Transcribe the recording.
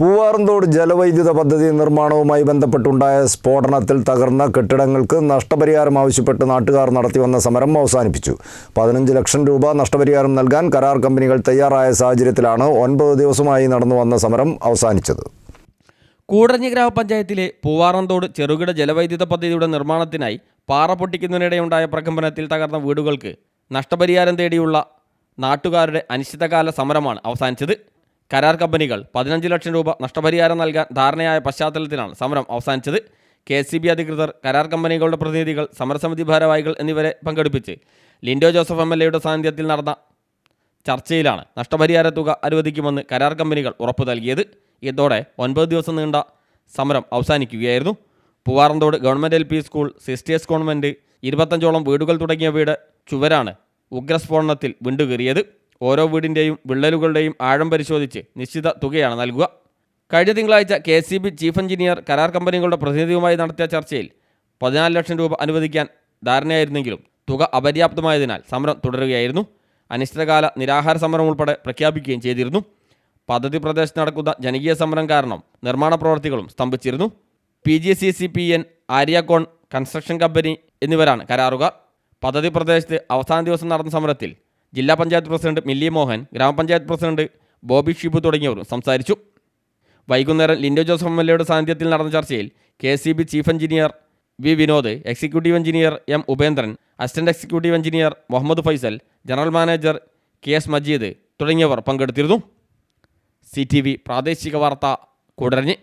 പൂവാറന്തോട് ജലവൈദ്യുത പദ്ധതി നിർമ്മാണവുമായി ബന്ധപ്പെട്ടുണ്ടായ സ്ഫോടനത്തിൽ തകർന്ന കെട്ടിടങ്ങൾക്ക് നഷ്ടപരിഹാരം ആവശ്യപ്പെട്ട് നാട്ടുകാർ നടത്തിവന്ന സമരം അവസാനിപ്പിച്ചു. പതിനഞ്ച് ലക്ഷം രൂപ നഷ്ടപരിഹാരം നൽകാൻ കരാർ കമ്പനികൾ തയ്യാറായ സാഹചര്യത്തിലാണ് ഒൻപത് ദിവസമായി നടന്നു വന്ന സമരം അവസാനിച്ചത്. കൂടഞ്ഞി ഗ്രാമപഞ്ചായത്തിലെ പൂവാറന്തോട് ചെറുകിട ജലവൈദ്യുത പദ്ധതിയുടെ നിർമ്മാണത്തിനായി പാറ പൊട്ടിക്കുന്നതിനിടെയുണ്ടായ പ്രകമ്പനത്തിൽ തകർന്ന വീടുകൾക്ക് നഷ്ടപരിഹാരം തേടിയുള്ള നാട്ടുകാരുടെ അനിശ്ചിതകാല സമരമാണ് അവസാനിച്ചത്. കരാർ കമ്പനികൾ പതിനഞ്ച് ലക്ഷം രൂപ നഷ്ടപരിഹാരം നൽകാൻ ധാരണയായ പശ്ചാത്തലത്തിലാണ് സമരം അവസാനിച്ചത്. കെ സി ബി അധികൃതർ കരാർ കമ്പനികളുടെ പ്രതിനിധികൾ സമരസമിതി ഭാരവാഹികൾ എന്നിവരെ പങ്കെടുപ്പിച്ച് ലിൻഡോ ജോസഫ് എം എൽ എയുടെ സാന്നിധ്യത്തിൽ നടന്ന ചർച്ചയിലാണ് നഷ്ടപരിഹാര തുക അനുവദിക്കുമെന്ന് കരാർ കമ്പനികൾ ഉറപ്പു നൽകിയത്. ഇതോടെ ഒൻപത് ദിവസം നീണ്ട സമരം അവസാനിക്കുകയായിരുന്നു. Poovaranthode government L P school sisters convent ഇരുപത്തഞ്ചോളം വീടുകൾ വീട് ചുവരാണ് ഉഗ്രസ്ഫോടനത്തിൽ വിണ്ടുകീറിയത്. ഓരോ വീടിന്റെയും വിള്ളലുകളുടെയും ആഴം പരിശോധിച്ച് നിശ്ചിത തുകയാണ് നൽകുക. കഴിഞ്ഞ തിങ്കളാഴ്ച K C B chief engineer കരാർ കമ്പനികളുടെ പ്രതിനിധിയുമായി നടത്തിയ ചർച്ചയിൽ പതിനാല് ലക്ഷം രൂപ അനുവദിക്കാൻ ധാരണയായിരുന്നെങ്കിലും തുക അപര്യാപ്തമായതിനാൽ സമരം തുടരുകയായിരുന്നു. അനിശ്ചിതകാല നിരാഹാര സമരം ഉൾപ്പെടെ പ്രഖ്യാപിക്കുകയും ചെയ്തിരുന്നു. പദ്ധതി പ്രദേശത്ത് നടക്കുന്ന ജനകീയ സമരം കാരണം നിർമ്മാണ പ്രവർത്തികളും സ്തംഭിച്ചിരുന്നു. P G C C P N Aryacon construction company എന്നിവരാണ് കരാറുകാർ. പദ്ധതി പ്രദേശത്ത് അവസാന ദിവസം നടന്ന സമരത്തിൽ ജില്ലാ പഞ്ചായത്ത് പ്രസിഡന്റ് മില്ലി മോഹൻ ഗ്രാമപഞ്ചായത്ത് പ്രസിഡന്റ് ബോബി ഷിബു തുടങ്ങിയവർ സംസാരിച്ചു. വൈകുന്നേരം ലിൻഡോ ജോസഫ് എം എൽ എയുടെ സാന്നിധ്യത്തിൽ നടന്ന ചർച്ചയിൽ K C B chief engineer V Vinod executive engineer M Upendran assistant executive engineer Muhammad Faisal general manager K S Majeed തുടങ്ങിയവർ പങ്കെടുത്തിരുന്നു. സി ടി വി പ്രാദേശിക വാർത്ത കൂടരഞ്ഞ്.